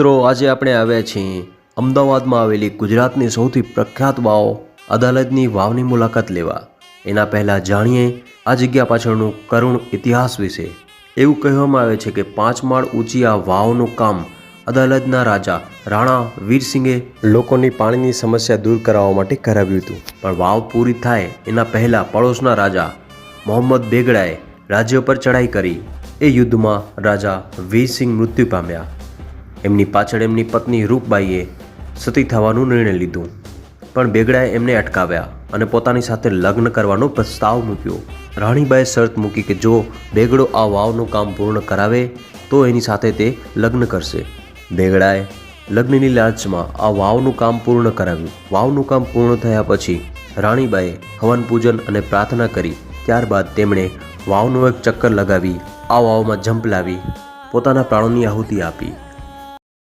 મિત્રો, આજે આપણે આવ્યા છીએ અમદાવાદમાં આવેલી ગુજરાતની સૌથી પ્રખ્યાત વાવ અદાલતની વાવની મુલાકાત લેવા. એના પહેલાં જાણીએ આ જગ્યા પાછળનું કરુણ ઇતિહાસ વિશે. એવું કહેવામાં આવે છે કે પાંચ માળ ઊંચી આ વાવનું કામ અદાલતના રાજા રાણા વીરસિંહે લોકોની પાણીની સમસ્યા દૂર કરાવવા માટે કરાવ્યું હતું. પણ વાવ પૂરી થાય એના પહેલાં પડોશના રાજા મોહમ્મદ બેગડાએ રાજ્ય પર ચડાઈ કરી. એ યુદ્ધમાં રાજા વીરસિંહ મૃત્યુ પામ્યા. એમની પાછળ એમની પત્ની રૂપબાઈએ સતી થવાનું નિર્ણય લીધો. પણ બેગડાએ એમને અટકાવ્યા અને પોતાની સાથે લગ્ન કરવાનો પ્રસ્તાવ મૂક્યો. રાણીબાએ શરત મૂકી કે જો બેગડો આ વાવનું કામ પૂર્ણ કરાવે, તો એની સાથે તે લગ્ન કરશે. બેગડાએ લગ્નની લાલચમાં આ વાવનું કામ પૂર્ણ કરાવ્યું. વાવનું કામ પૂર્ણ થયા પછી રાણીબાએ હવન પૂજન અને પ્રાર્થના કરી. ત્યારબાદ તેમણે વાવનું એક ચક્કર લગાવી, આ વાવમાં જંપ લાવી, પોતાના પ્રાણોની આહુતિ આપી.